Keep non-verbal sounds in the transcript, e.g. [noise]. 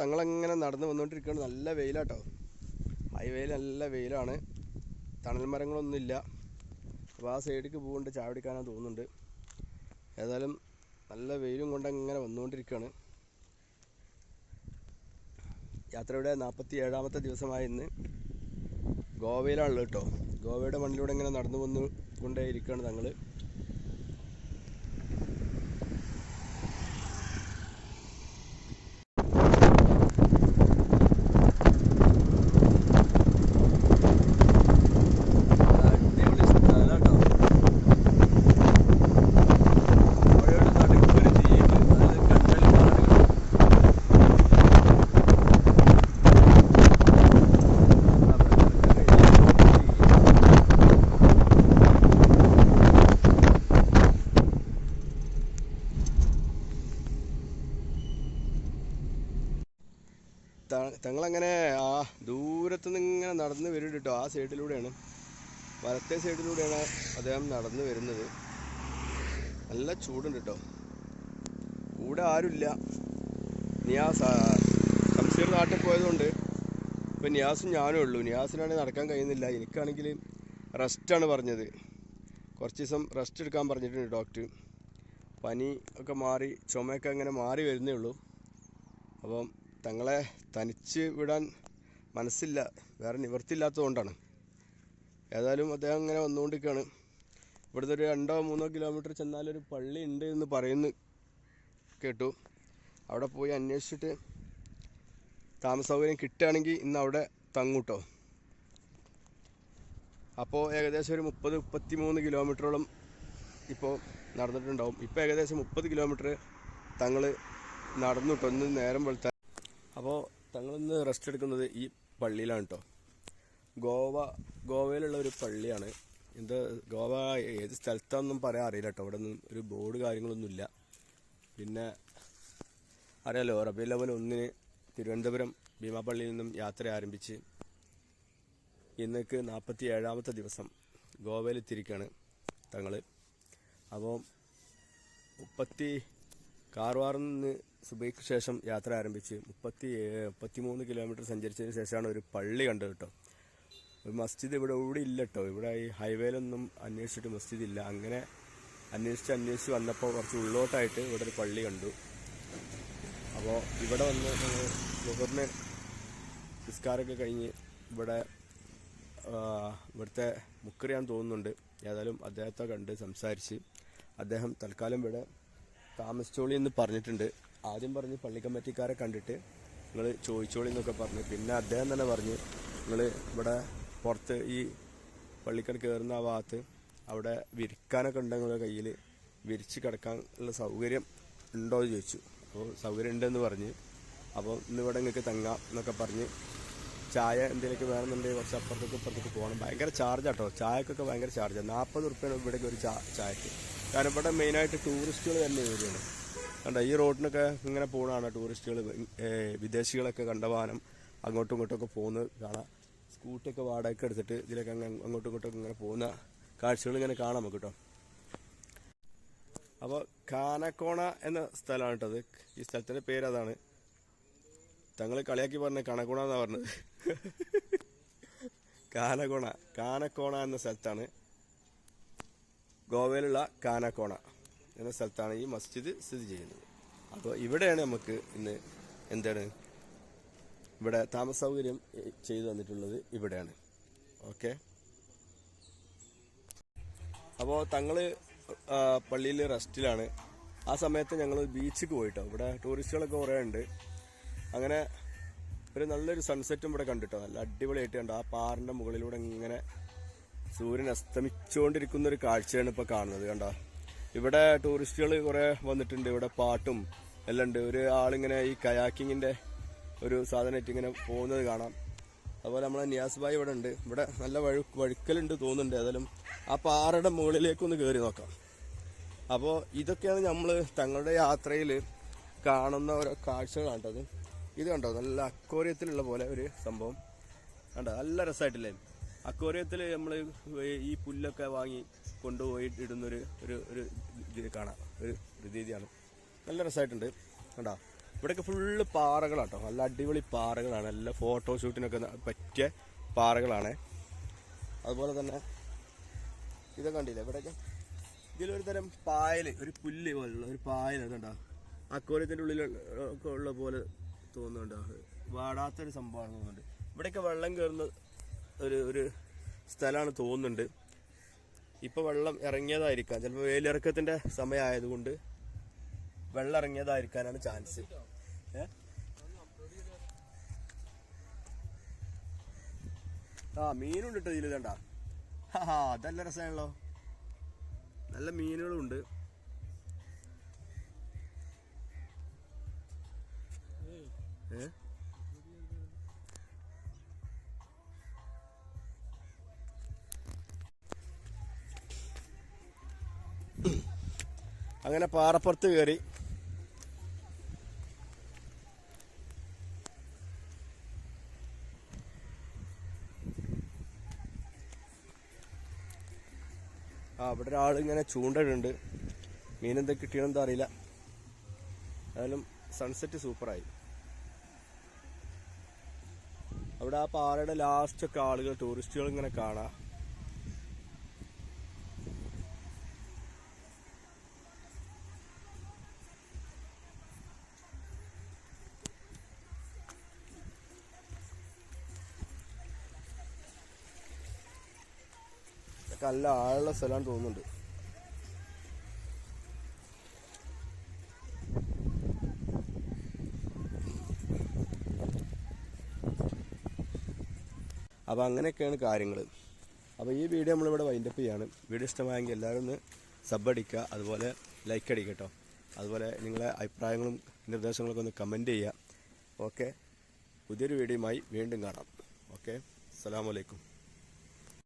തങ്ങളങ്ങനെ നടന്ന് വന്നുകൊണ്ടിരിക്കുകയാണ് നല്ല വെയിലാട്ടോ. ഹൈവേയിൽ നല്ല വെയിലാണ്. തണൽ മരങ്ങളൊന്നുമില്ല. അപ്പോൾ ആ സൈഡിലേക്ക് പോകുന്നുണ്ട് ചാവടിക്കാനാണ് തോന്നുന്നുണ്ട്. ഏതായാലും നല്ല വെയിലും കൊണ്ട് അങ്ങനെ വന്നുകൊണ്ടിരിക്കുകയാണ് യാത്രയുടെ നാൽപ്പത്തി ഏഴാമത്തെ ദിവസമായ ഇന്ന് ഗോവയിലാണല്ലോ കേട്ടോ. ഗോവയുടെ മണ്ണിലൂടെ ഇങ്ങനെ നടന്നു വന്നു കൊണ്ടേ ഇരിക്കുകയാണ് തങ്ങൾ തങ്ങളങ്ങനെ ആ ദൂരത്ത് നിന്ന് ഇങ്ങനെ നടന്ന് വരുന്നുണ്ട്. കേട്ടോ ആ സൈഡിലൂടെയാണ്. വലത്തെ സൈഡിലൂടെയാണ് അദ്ദേഹം നടന്നു വരുന്നത്. നല്ല ചൂടുണ്ട് കേട്ടോ. കൂടെ ആരുമില്ല. നിയാസ് ആ, ശംസീർ നാട്ടിൽ പോയതുകൊണ്ട് ഇപ്പം നിയാസും ഞാനും ഉള്ളൂ. നിയാസിനാണെങ്കിൽ നടക്കാൻ കഴിയുന്നില്ല. എനിക്കാണെങ്കിൽ റെസ്റ്റാണ് പറഞ്ഞത്. കുറച്ച് ദിവസം റെസ്റ്റ് എടുക്കാൻ പറഞ്ഞിട്ടുണ്ട് ഡോക്ടർ. പനി ഒക്കെ മാറി ചുമയൊക്കെ അങ്ങനെ മാറി വരുന്നേ ഉള്ളൂ. അപ്പം തങ്ങളെ തനിച്ച് വിടാൻ മനസ്സില്ല വേറെ നിവൃത്തിയില്ലാത്തതുകൊണ്ടാണ്. ഏതായാലും അദ്ദേഹം അങ്ങനെ വന്നുകൊണ്ടിരിക്കുകയാണ്. ഇവിടുത്തെ ഒരു രണ്ടോ മൂന്നോ കിലോമീറ്റർ ചെന്നാലൊരു പള്ളി ഉണ്ട് എന്ന് പറയുന്നു കേട്ടു. അവിടെ പോയി അന്വേഷിച്ചിട്ട് താമസ സൗകര്യം കിട്ടുകയാണെങ്കിൽ ഇന്ന് അവിടെ തങ്ങൂട്ടോ. അപ്പോൾ ഏകദേശം ഒരു മുപ്പത് മുപ്പത്തി മൂന്ന് കിലോമീറ്ററോളം ഇപ്പോൾ നടന്നിട്ടുണ്ടാവും. ഇപ്പോൾ ഏകദേശം മുപ്പത് കിലോമീറ്റർ തങ്ങൾ നടന്നു ഇന്ന് നേരം വെളുത്ത അപ്പോൾ തങ്ങളിന്ന് റെസ്റ്റ് എടുക്കുന്നത് ഈ പള്ളിയിലാണ് കേട്ടോ ഗോവ ഗോവയിലുള്ള ഒരു പള്ളിയാണ്. എന്ത് ഗോവ ഏത് സ്ഥലത്താണെന്നും പറയാൻ അറിയില്ല കേട്ടോ ഇവിടെ ഒന്നും ഒരു ബോർഡ് കാര്യങ്ങളൊന്നുമില്ല. പിന്നെ അറിയാലോ റബി ലെവൽ ഒന്നിന് തിരുവനന്തപുരം ഭീമാപ്പള്ളിയിൽ നിന്നും യാത്ര ആരംഭിച്ച് ഇന്നേക്ക് നാൽപ്പത്തി ഏഴാമത്തെ ദിവസം ഗോവയിൽ എത്തിയിരിക്കുകയാണ് തങ്ങൾ അപ്പോൾ മുപ്പത്തി കാർവാറിൽ നിന്ന് സുബൈക്ക് ശേഷം യാത്ര ആരംഭിച്ച് മുപ്പത്തി മുപ്പത്തി മൂന്ന് കിലോമീറ്റർ സഞ്ചരിച്ചതിന് ശേഷമാണ് ഒരു പള്ളി കണ്ടത് കേട്ടോ ഒരു മസ്ജിദ് ഇവിടെ ഇവിടെ ഇല്ല കേട്ടോ ഇവിടെ ഈ ഹൈവേയിലൊന്നും അന്വേഷിച്ചിട്ട് മസ്ജിദ് ഇല്ല. അങ്ങനെ അന്വേഷിച്ച് അന്വേഷിച്ച് വന്നപ്പോൾ കുറച്ച് ഉള്ളോട്ടായിട്ട് ഇവിടെ ഒരു പള്ളി കണ്ടു. അപ്പോൾ ഇവിടെ വന്ന് ഞങ്ങൾ മുഹറിന് നിസ്കാരമൊക്കെ കഴിഞ്ഞ് ഇവിടെ ഇവിടുത്തെ മുക്കറിയാൻ തോന്നുന്നുണ്ട്. ഏതായാലും അദ്ദേഹത്തെ കണ്ട് സംസാരിച്ച് അദ്ദേഹം തൽക്കാലം ഇവിടെ താമസിച്ചോളി എന്ന് പറഞ്ഞിട്ടുണ്ട്. ആദ്യം പറഞ്ഞ് പള്ളി കമ്മിറ്റിക്കാരെ കണ്ടിട്ട് നിങ്ങൾ ചോദിച്ചോളി എന്നൊക്കെ പറഞ്ഞു. പിന്നെ അദ്ദേഹം തന്നെ പറഞ്ഞു നിങ്ങൾ ഇവിടെ പുറത്ത് ഈ പള്ളിക്കൽ കയറുന്ന ആ ഭാഗത്ത് അവിടെ വിരിക്കാനൊക്കെ ഉണ്ട് കയ്യിൽ വിരിച്ച് കിടക്കാനുള്ള സൗകര്യം ഉണ്ടോ എന്ന് ചോദിച്ചു. അപ്പോൾ സൗകര്യം ഉണ്ടെന്ന് പറഞ്ഞ്. അപ്പോൾ ഇന്ന് ഇവിടെ നിങ്ങൾക്ക് തങ്ങാം എന്നൊക്കെ പറഞ്ഞ് ചായ എന്തെങ്കിലുമൊക്കെ വേണമെന്നുണ്ടെങ്കിൽ കുറച്ച് അപ്പുറത്തേക്ക് ഇപ്പുറത്തേക്ക് പോകണം. ഭയങ്കര ചാർജ് കേട്ടോ ചായക്കൊക്കെ ഭയങ്കര ചാർജാണ് നാൽപ്പത് റുപ്യാണ് ഇവിടേക്ക് ഒരു ചായക്ക്. കാരണം ഇവിടെ മെയിനായിട്ട് ടൂറിസ്റ്റുകൾ തന്നെ വരികയാണ്. കണ്ട ഈ റോഡിനൊക്കെ ഇങ്ങനെ പോകണതാണ് ടൂറിസ്റ്റുകൾ വിദേശികളൊക്കെ കണ്ടവാനം അങ്ങോട്ടും ഇങ്ങോട്ടും ഒക്കെ പോകുന്നത് കാണാം സ്കൂട്ടിയൊക്കെ വാടകയ്ക്ക് എടുത്തിട്ട് ഇതിലൊക്കെ അങ്ങ് അങ്ങോട്ടും ഇങ്ങോട്ടും ഇങ്ങനെ പോകുന്ന കാഴ്ചകൾ ഇങ്ങനെ കാണാം നമുക്ക് കേട്ടോ. അപ്പോൾ കാനക്കോണ എന്ന സ്ഥലമാണ് കേട്ടോ ഈ സ്ഥലത്തിന്റെ പേര് അതാണ്. തങ്ങൾ കളിയാക്കി പറഞ്ഞ കണക്കോണ എന്നാണ് പറഞ്ഞത്. [laughs] കാനക്കോണ കാനക്കോണ എന്ന സ്ഥലത്താണ് ഗോവയിലുള്ള കാനക്കോണ എന്ന സ്ഥലത്താണ് ഈ മസ്ജിദ് സ്ഥിതി ചെയ്യുന്നത്. അപ്പോൾ ഇവിടെയാണ് നമുക്ക് ഇന്ന് എന്താണ് ഇവിടെ താമസ സൗകര്യം ചെയ്തു തന്നിട്ടുള്ളത് ഇവിടെയാണ്. ഓക്കെ? അപ്പോൾ തങ്ങൾ പള്ളിയിൽ റെസ്റ്റിലാണ്. ആ സമയത്ത് ഞങ്ങൾ ബീച്ചിക്ക് പോയിട്ടോ. ഇവിടെ ടൂറിസ്റ്റുകളൊക്കെ കുറേ ഉണ്ട്. അങ്ങനെ ഒരു നല്ലൊരു സൺസെറ്റും ഇവിടെ കണ്ടിട്ടോ. നല്ല അടിപൊളിയായിട്ട് കണ്ടോ. ആ പാറിന്റെ മുകളിലൂടെ ഇങ്ങനെ സൂര്യൻ അസ്തമിച്ചുകൊണ്ടിരിക്കുന്ന ഒരു കാഴ്ചയാണ് ഇപ്പോൾ കാണുന്നത് കണ്ട? ഇവിടെ ടൂറിസ്റ്റുകൾ കുറേ വന്നിട്ടുണ്ട് ഇവിടെ പാട്ടും എല്ലാം ഉണ്ട്. ഒരു ആളിങ്ങനെ ഈ കയാക്കിങ്ങിന്റെ ഒരു സാധനമായിട്ട് ഇങ്ങനെ പോകുന്നത് കാണാം. അതുപോലെ നമ്മളെ നിയാസ് ഭായി ഇവിടെ ഉണ്ട്. ഇവിടെ നല്ല വഴു വഴുക്കലുണ്ട് തോന്നുന്നുണ്ട്. ഏതായാലും ആ പാറയുടെ മുകളിലേക്കൊന്ന് കയറി നോക്കാം. അപ്പോൾ ഇതൊക്കെയാണ് നമ്മൾ തങ്ങളുടെ യാത്രയിൽ കാണുന്ന ഓരോ കാഴ്ചകളാണ് കേട്ടത് ഇത് കണ്ടോ? നല്ല അക്വോറിയത്തിലുള്ള പോലെ ഒരു സംഭവം. കണ്ടോ? നല്ല രസമായിട്ടില്ലേ? അക്വോറിയത്തിൽ നമ്മൾ ഈ പുല്ലൊക്കെ വാങ്ങി കൊണ്ടുപോയി ഇടുന്നൊരു ഒരു ഒരു ഇത് കാണാം. ഒരു രീതിയാണ്. നല്ല രസമായിട്ടുണ്ട് കണ്ടോ? ഇവിടെയൊക്കെ ഫുള്ള് പാറകളാട്ടോ. നല്ല അടിപൊളി പാറകളാണ്. നല്ല ഫോട്ടോഷൂട്ടിനൊക്കെ ഷൂട്ടിനൊക്കെ പറ്റിയ പാറകളാണ്. അതുപോലെ തന്നെ ഇതൊക്കെ കണ്ടില്ലേ? ഇവിടെയൊക്കെ ഇതിലൊരു തരം പായൽ ഒരു പുല്ല് പോലുള്ള ഒരു പായൽ അതുണ്ടോ അക്വേറിയത്തിന്റെ ഉള്ളിൽ ഒക്കെ ഉള്ള പോലെ തോന്നുന്നുണ്ടോ. വാടാത്തൊരു സംഭവമാണ് തോന്നുന്നുണ്ട്. ഇവിടെയൊക്കെ വെള്ളം കയറുന്ന ഒരു ഒരു സ്ഥലമാണ് തോന്നുന്നുണ്ട്. ഇപ്പോൾ വെള്ളം ഇറങ്ങിയതായിരിക്കാം. ചിലപ്പോൾ വേലിറക്കത്തിന്റെ സമയമായതുകൊണ്ട് വെള്ളം ഇറങ്ങിയതായിരിക്കാനാണ് ചാൻസ്. ആ മീനുണ്ട് കേട്ടോ ഇതിൽ കണ്ട ആ അതല്ല രസമാണല്ലോ നല്ല മീനുകളുണ്ട്. ഏ? അങ്ങനെ പാറപ്പുറത്ത് കയറി. ആ അവിടെ ഒരാൾ ഇങ്ങനെ ചൂണ്ടിടുന്നുണ്ട് മീനെന്താ കിട്ടിയണെന്താ അറിയില്ല. ഏതായാലും സൺസെറ്റ് സൂപ്പറായി. അവിടെ ആ പാറയുടെ ലാസ്റ്റൊക്കെ ആളുകൾ ടൂറിസ്റ്റുകൾ ഇങ്ങനെ കാണാം. ഇതൊക്കെ നല്ല ആഴമുള്ള സ്ഥലമാണ് തോന്നുന്നുണ്ട്. അപ്പോൾ അങ്ങനെയൊക്കെയാണ് കാര്യങ്ങൾ അപ്പോൾ ഈ വീഡിയോ നമ്മളിവിടെ വൈൻഡപ്പ് ചെയ്യാണ്. വീഡിയോ ഇഷ്ടമായെങ്കിൽ എല്ലാവരും ഒന്ന് സബ് അടിക്കുക അതുപോലെ ലൈക്ക് അടിക്കുക കേട്ടോ അതുപോലെ നിങ്ങളെ അഭിപ്രായങ്ങളും നിർദ്ദേശങ്ങളൊക്കെ ഒന്ന് കമന്റ് ചെയ്യുക. ഓക്കെ പുതിയൊരു വീഡിയോയുമായി വീണ്ടും കാണാം. ഓക്കെ അസ്സലാമു അലൈക്കും.